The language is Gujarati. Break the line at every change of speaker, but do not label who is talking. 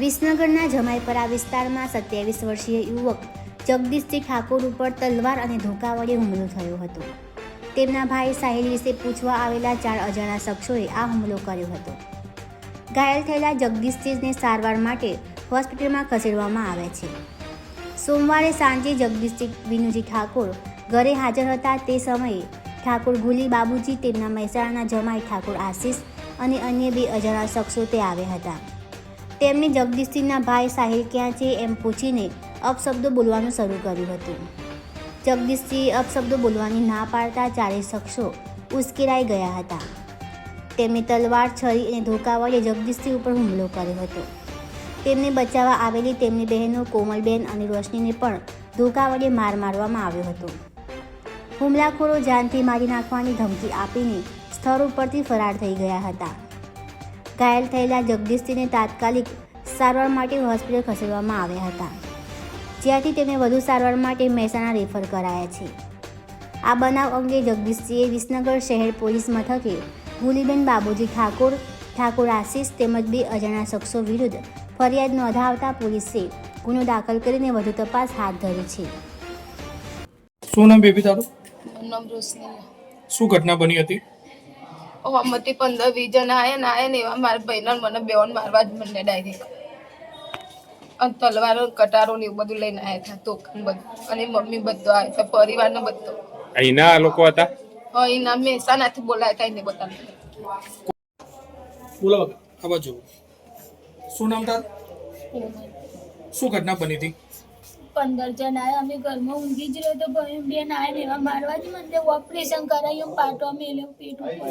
વિસનગરના જમાઈપરા વિસ્તારમાં સત્યાવીસ વર્ષીય યુવક જગદીશજી ઠાકોર ઉપર તલવાર અને ધોકા વડે હુમલો થયો હતો. તેમના ભાઈ સાહિલ વિશે પૂછવા આવેલા ચાર અજાણા શખ્સોએ આ હુમલો કર્યો હતો. ઘાયલ થયેલા જગદીશજીને સારવાર માટે હોસ્પિટલમાં ખસેડવામાં આવ્યા છે. સોમવારે સાંજે જગદીશજી વિનુજી ઠાકોર ઘરે હાજર હતા તે સમયે ઠાકોર ગુલી બાબુજી તેમના મહેસાણાના જમાઈ ઠાકોર આશીષ અને અન્ય બે અજાણા શખ્સો તે આવ્યા હતા. તેમણે જગદીશસિંહના ભાઈ સાહિલ ક્યાં છે એમ પૂછીને અપશબ્દો બોલવાનું શરૂ કર્યું હતું. જગદીશસિંહ અપશબ્દો બોલવાની ના પાડતા ચારેય શખ્સો ઉશ્કેરાઈ ગયા હતા. તેમણે તલવાર છરી અને ધોકા વડે જગદીશસિંહ ઉપર હુમલો કર્યો હતો. તેમને બચાવવા આવેલી તેમની બહેનો કોમલબેન અને રોશનીને પણ ધોકા વડે માર મારવામાં આવ્યો હતો. હુમલાખોરો જાનથી મારી નાખવાની ધમકી આપીને સ્થળ ઉપરથી ફરાર થઈ ગયા હતા. ઘાયલ થયેલા જગદીશસિંહને તાત્કાલિક સારવાર માટે હોસ્પિટલ ખસેડવામાં આવ્યા હતા જ્યાંથી તેમને વધુ સારવાર માટે મહેસાણા રેફર કરાયા છે. આ બનાવ અંગે જગદીશસિંહે વિસનગર શહેર પોલીસ મથકે ગુલીબેન બાબુજી ઠાકોર ઠાકોર આશીષ તેમજ બે અજાણા શખ્સો વિરુદ્ધ ફરિયાદ નોંધાવતા પોલીસે ગુનો દાખલ કરીને વધુ તપાસ હાથ ધરી છે.
શું નામ બેબી તારું?
નામ રોશની
શું ઘટના બની હતી?
ઓમાંથી પંદર વીસ જણા આયા ને આયા ને એવા મારા ભાઈને મને બેવન મારવા જ મને ડાયરેક્ટ અને તલવારો કટારો ને એવું બધું લઈને આવ્યા હતા તોકન બધું. અને મમ્મી બધો આવ્યા હતા પરિવારનો બધો.
અહીંના લોકો હતા?
હા એના મહેસાણાથી બોલાયા હતા એને બધા.
બોલો આ બાજુ શું નામ તાર? શું ઘટના બની હતી?
પંદર જણ આવ્યા અમે ઘરમાં ઊંઘી જ રહ્યો તો ભાઈ બેન આવે એવા મારવા જ મને ઓપરેશન કરાયું, પાટો મેલ્યો, પેટ ઉપર